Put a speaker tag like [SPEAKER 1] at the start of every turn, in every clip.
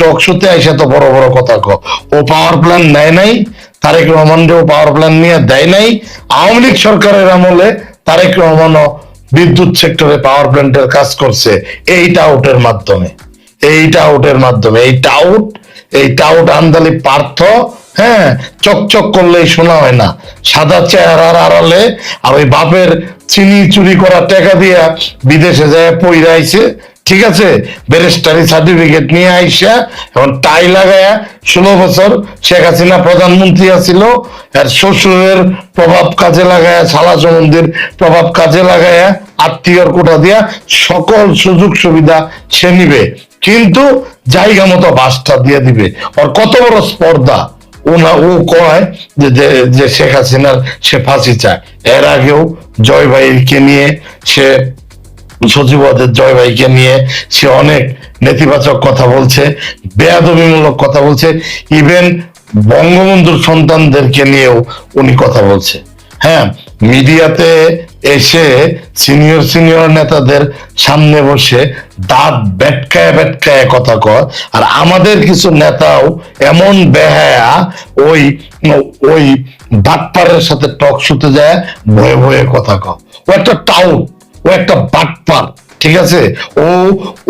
[SPEAKER 1] টক শোতে আইসা তো বড় বড় কথা ক ও পাওয়ার প্ল্যান নেয় নাই, তারেক রহমান যে ও পাওয়ার প্ল্যান নিয়ে দেয় নাই। আওয়ামী লীগ সরকারের আমলে তারেক রহমানও বিদ্যুৎ সেক্টরে পাওয়ার প্ল্যান্টের কাজ করছে। এই টাউটের মাধ্যমে। এই টাউটের মাধ্যমে। এই টাউট এই টাউট আন্দালি পার্থ হ্যাঁ চকচক করলেই শোনা হয় না। সাদা চেহারার আড়ালে আর ওই বাপের চিনি চুরি করা টাকা দিয়া বিদেশে যায় পইরাইছে ঠিক আছে ব্যারিস্টারি সার্টিফিকেট নিয়ে আইসা, এখন টাই লাগায়া ষোলো বছর শেখ হাসিনা প্রধানমন্ত্রী আছিল, আর শ্বশুরের প্রভাব কাজে লাগায়া, শালা সম্বন্ধের প্রভাব কাজে লাগায়া, আত্মীয়র কোটা দিয়া সকল সুযোগ সুবিধা সে নিবে। কিন্তু জায়গা মতো বাসটা দিয়ে দিবে। ওর কত বড় স্পর্ধা। ও না ও কয় যে শেখ হাসিনার সে ফাঁসি চায়। এর আগেও জয় ভাইকে নিয়ে সে সচিবাদের জয় ভাইকে নিয়ে সে অনেক নেতিবাচক কথা বলছে, বেয়াদবিমূলক কথা বলছে ইভেন বঙ্গবন্ধুর সন্তানদেরকে নিয়েও উনি কথা বলছে। হ্যাঁ মিডিয়াতে এসে সিনিয়র সিনিয়র নেতাদের সামনে বসে দাঁত বেটকায় বেটকায় কথা কয়, আর আমাদের কিছু নেতাও এমন বেহায়া ওই ওই বাটপারের সাথে টক শুতে যায়, ভয়ে ভয়ে কথা কয়। ও একটা টাউট ও একটা বাটপার, ঠিক আছে? ও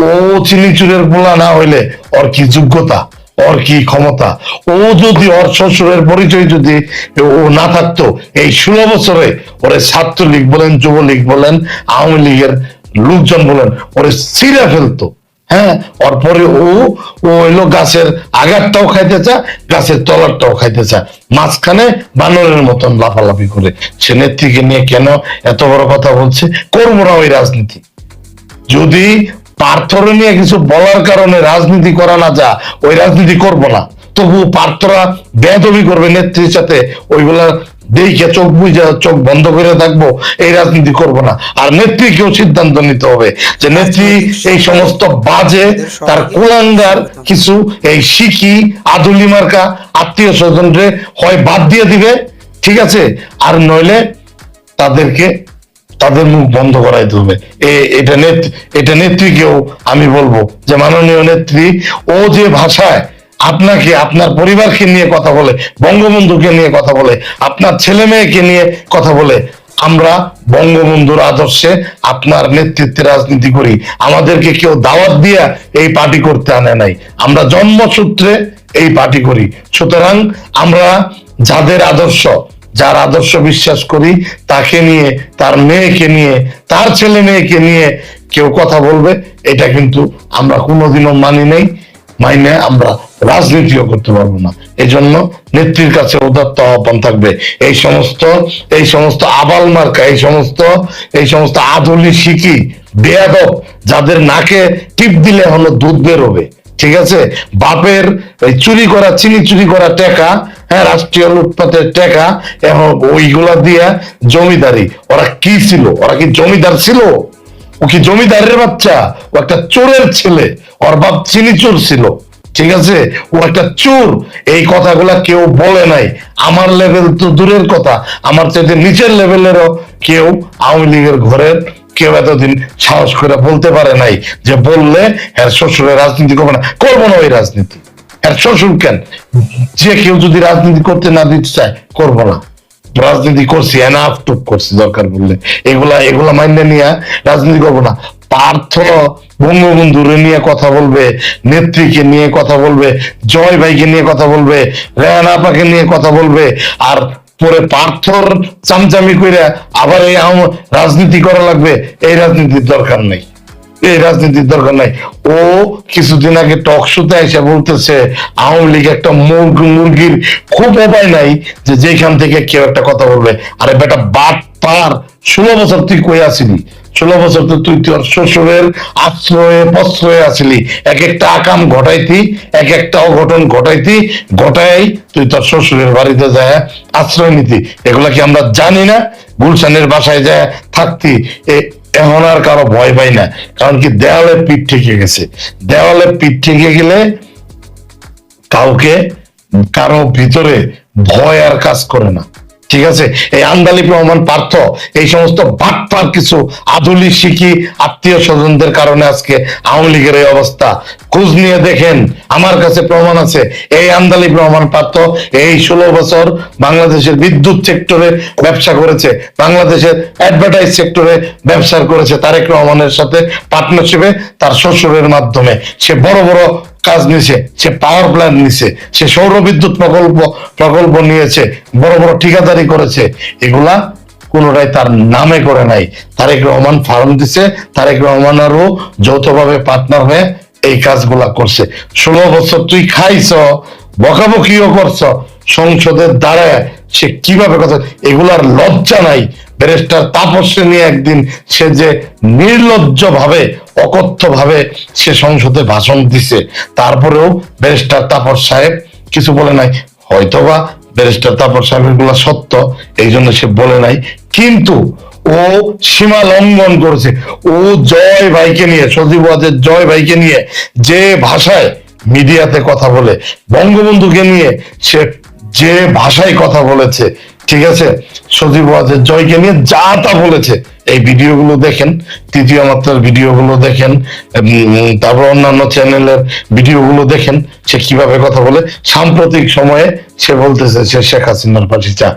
[SPEAKER 1] ও চিনি চুরের পোলা না হইলে ওর কি যোগ্যতা? ওর কি ক্ষমতা? ও যদি ওর শ্বশুরের পরিচয় যদি ও না থাকতো, এই ষোলো বছরে ওরে ছাত্রলীগ বলেন, যুবলীগ বলেন, আওয়ামী লীগের লোকজন বলেন, ওরে ছিঁড়ে ফেলতো। হ্যাঁ ওর পরে ও ও হইল গাছের আগারটাও খাইতে চায়, গাছের তলারটাও খাইতে চায়। মাঝখানে বানরের মতন লাফালাফি করে। সে নেত্রীকে নিয়ে কেন এত বড় কথা বলছে? করব না ওই রাজনীতি। যদি পার্থর নিয়ে কিছু বলার কারণে রাজনীতি করা না যা ওই রাজনীতি করব না। তবু পার্থরা বেদবি করবে নেত্রীর সাথে। ওইগুলা দেখে চোখ বুঝে চোখ বন্ধ করে থাকব, এই রাজনীতি করব না। আর নেত্রীকেও সিদ্ধান্ত নিতে হবে যে নেত্রী এই সমস্ত বাজে, তার কুলাঙ্গার কিছু এই শিখি, আদুলি মার্কা আত্মীয় স্বজনরে হয় বাদ দিয়ে দিবে, ঠিক আছে? আর নইলে তাদেরকে, তাদের মুখ বন্ধ করাইতে হবে এটা নেত্রী, এটা নেত্রীকেও আমি বলব যে মাননীয় নেত্রী, ও যে ভাষায় আপনাকে, আপনার পরিবারকে নিয়ে কথা বলে, বঙ্গবন্ধুকে নিয়ে কথা বলে, আপনার ছেলে মেয়েকে নিয়ে কথা বলে, আমরা বঙ্গবন্ধুর আদর্শে আপনার নেতৃত্বে রাজনীতি করি। আমাদেরকে কেউ দাওয়াত দিয়া এই পার্টি করতে আনে নাই। আমরা জন্মসূত্রে এই পার্টি করি। সুতরাং আমরা যাদের আদর্শ, যার আদর্শ বিশ্বাস করি, তাকে নিয়ে, তার মেয়েকে নিয়ে, তার ছেলে মেয়েকে নিয়ে কেউ কথা বলবে, এটা কিন্তু আমরা কোনোদিনও মানি নেই। মাইনে আমরা রাজনীতিও করতে পারব না। এই জন্য নেত্রীর কাছে উদাত্ত আহ্বান থাকবে। এই সমস্ত এই সমস্ত আবাল মার্কা, এই সমস্ত এই সমস্ত আধুলি শিকি বেয়াদব, যাদের নাকে টিপ দিলে হলো দুধ বেরোবে। ঠিক আছে? বাপের চুরি করা, চিনি চুরি করা টাকা হ্যাঁ রাষ্ট্রীয় লুটপাটের টাকা, এখন ওইগুলা দিয়া জমিদারি, ওরা কি ছিল? ওরা কি জমিদার ছিল? ও কি জমিদারের বাচ্চা? ও একটা চোরের ছেলে। ওর বাপ চিনি চোর ছিল। ঠিক আছে? ও একটা চোর। এই কথাগুলা কেউ বলে নাই। আমার লেভেল তো দূরের কথা। আমার চাইতে নিচের লেভেলেরও কেউ আওয়ামী লীগের ঘরের কেউ এতদিন সাহস করে বলতে পারে নাই যে বললে এর শ্বশুরের রাজনীতি করবে না। করব না ওই রাজনীতি। এর শ্বশুর কেন? যে কেউ যদি রাজনীতি করতে না দিতে চায়, করব না। রাজনীতি করছি এনাফ টুক করছি, দরকার বললে এগুলা এগুলা মাইনে নিয়ে রাজনীতি করব না। পার্থ বঙ্গবন্ধুরে নিয়ে কথা বলবে, নেত্রীকে নিয়ে কথা বলবে, জয় ভাইকে নিয়ে কথা বলবে, রেহান নিয়ে কথা বলবে, আর পরে পার্থর চামচামি করে আবার এই রাজনীতি করা লাগবে, এই রাজনীতির দরকার নেই। এই রাজনীতির দরকার নাই। ও কিছুদিন আগে টক শোতে এসে বলতেছে, আওয়ামী লীগ একটা মুরগি, মুরগির খুব উপায় নাই যে যেখান থেকে কেউ একটা কথা বলবে। আরে বেটা, বাট পার ষোলো বছর তুই কই আসিলি? ষোলো বছর তো তুই তোর শ্বশুরের আশ্রয়ে, প্রশ্রয়ে আসিলি। এক একটা আকাম ঘটাইতি, এক একটা অঘটন ঘটাইতি, ঘটাই তুই তোর শ্বশুরের বাড়িতে যায়, আশ্রয় নিতি। এগুলা কি আমরা জানি না? গুলশানের বাসায় যায় থাকতি। এখন আর কারও ভয় পাই না। কারণ কি দেওয়ালে পিঠ ঠেকে গেছে। দেওয়ালে পিঠ ঠেকে গেলে কাউকে, কারও ভিতরে ভয় আর কাজ করে না। ঠিক আছে? এই আন্দালিব রহমান পার্থ এই সমস্ত বাটপার কিছু আধুলি শিখি, আত্মীয় স্বজনদের কারণে আজকে আওয়ামী লীগের এই অবস্থা। খোঁজ নিয়ে দেখেন, আমার কাছে প্রমাণ আছে, এই আন্দালিব রহমান পার্থ এই ষোলো বছর বাংলাদেশের বিদ্যুৎ সেক্টরে ব্যবসা করেছে, বাংলাদেশের অ্যাডভার্টাইজ সেক্টরে ব্যবসা করেছে তারেক রহমানের সাথে পার্টনারশিপে তার শ্বশুরের মাধ্যমে। সে বড় বড় কাজ নিছে সে পাওয়ার প্ল্যান্ট নিছে সে সৌর বিদ্যুৎ প্রকল্প প্রকল্প নিয়েছে, বড় বড় ঠিকাদারি করেছে, এগুলা কোনোটাই তার নামে করে নাই। তারেক রহমান ফার্ম দিছে, তারেক রহমান আরও যৌথভাবে পার্টনার হয়ে এই কাজগুলা করছে। ষোলো বছর তুই খাইছ, বকাবকিও করছ, সংসদের দ্বারায় সে কীভাবে কথা, এগুলার লজ্জা নাই। ব্যারিস্টার তাপসে নিয়ে একদিন সে যে নির্লজ্জ ভাবে অকথ্য ভাবে সে সংসদে ভাষণ দিছে। তারপরেও ব্যারিস্টার তাপস সাহেব কিছু বলে নাই। হয়তোবা ব্যারিস্টার তাপস সাহেবেরগুলা সত্য, এই জন্য সে বলে নাই। কিন্তু ও সীমা লঙ্ঘন করেছে। ও জয় ভাইকে নিয়ে, সজীব ওয়াজের জয় ভাইকে নিয়ে যে ভাষায় মিডিয়াতে কথা বলে, বঙ্গবন্ধুকে নিয়ে সে যে ভাষায় কথা বলেছে ঠিক আছে? সজীব ওয়াজের জয়কে নিয়ে যা তা বলেছে। এই ভিডিওগুলো দেখেন, তৃতীয় মাত্রার ভিডিওগুলো দেখেন তারপর অন্যান্য চ্যানেলের ভিডিওগুলো দেখেন, সে কীভাবে কথা বলে। সাম্প্রতিক সময়ে সে বলতেছে সে শেখ হাসিনার পাশে চা।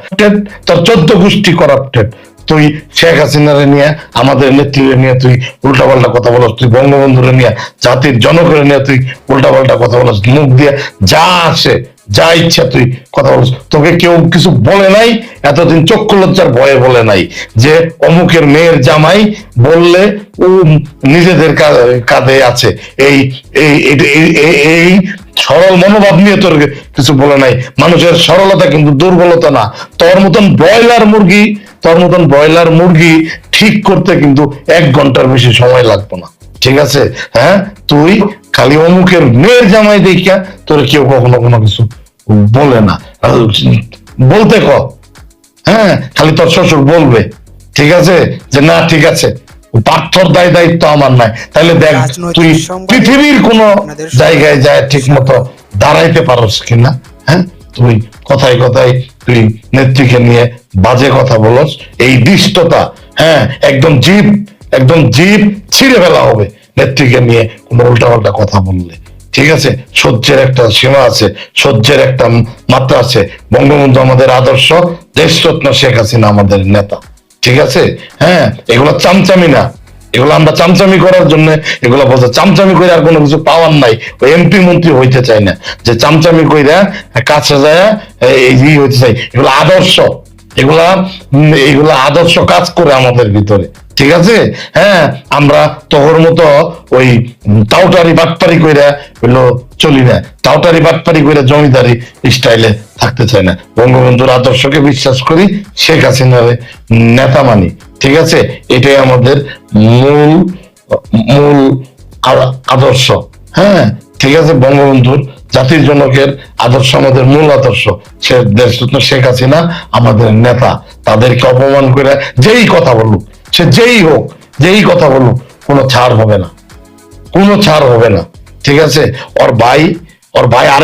[SPEAKER 1] তার চোদ্দ গোষ্ঠী করাপ্টেড তুই শেখ হাসিনারে নিয়ে, আমাদের নেত্রীরে নিয়ে তুই উল্টাপাল্টা কথা বলস, তুই বঙ্গবন্ধুরে নিয়ে, জাতির জনকরে নিয়ে তুই উল্টাপাল্টা কথা বলস, মুখ দিয়ে যা আসে যা ইচ্ছা তুই কথা বলস তোকে কেউ কিছু বলে নাই, এতদিন চক্ষু লজ্জার ভয়ে বলে নাই যে অমুকের মেয়ের জামাই বললে ও নিজেদের কাঁধে আছে। এই- এই সরল মনোভাব নিয়ে তোর কিছু বলে নাই। মানুষের সরলতা কিন্তু দুর্বলতা না। তোর মতন ব্রয়লার মুরগি, তোর মতন ব্রয়লার মুরগি ঠিক করতে কিন্তু এক ঘণ্টার বেশি সময় লাগবে না। ঠিক আছে? হ্যাঁ? তুই খালি অমুকের মেয়ের জামাই দেখিয়া তোর কেউ কখনো কোনো কিছু বলে না। বলতে ক? হ্যাঁ? খালি তোর শ্বশুর বলবে। ঠিক আছে? যে না ঠিক আছে। পার্থর দায় দায়িত্ব আমার নাই। তাহলে দেখ তুই পৃথিবীর কোন জায়গায় যায় ঠিক মতো দাঁড়াইতে পারস কিনা? হ্যাঁ? তুই কথায় কথায় তুই নেত্রীকে নিয়ে বাজে কথা বলস। এই দৃষ্টতা হ্যাঁ? একদম জীব একদম জীব ছিঁড়ে ফেলা হবে। নেত্রীকে নিয়ে কোনো উল্টাপাল্টা কথা বললে। ঠিক আছে? সহ্যের একটা সীমা আছে, সহ্যের একটা মাত্রা আছে। বঙ্গবন্ধু আমাদের আদর্শ, দেশরত্ন শেখ হাসিনা আমাদের নেতা। ঠিক আছে? হ্যাঁ এগুলো চামচামি না। এগুলো আমরা চামচামি করার জন্য এগুলো বলছে, চামচামি করে আর কোনো কিছু পাওয়ার নাই। ওই এমপি মন্ত্রী হইতে চাই না। যে চামচামি কইরা কাছে যায়, এই হইতে চাই এগুলো আদর্শ। এগুলা এগুলা আদর্শ কাজ করে আমাদের ভিতরে। ঠিক আছে? হ্যাঁ আমরা তোর মতো ওই টাউটারি বাটপারি কইরা হইল চলি না। টাউটারি বাটপারি কইরা জমিদারি স্টাইলে থাকতে চাই না। বঙ্গবন্ধুর আদর্শকে বিশ্বাস করি, শেখ হাসিনার নেতা মানি। ঠিক আছে? এটাই আমাদের মূল মূল আদর্শ। হ্যাঁ? ঠিক আছে? বঙ্গবন্ধুর জাতির জনকের আদর্শ আমাদের মূল আদর্শ। সে দেশ শেখ হাসিনা আমাদের নেতা। তাদেরকে অপমান করে যেই কথা বলুক সে যেই হোক, যেই কথা বলুক, কোনো ছাড় হবে না। কোনো ছাড় হবে না। ঠিক আছে? ওর ভাই ওর ভাই আর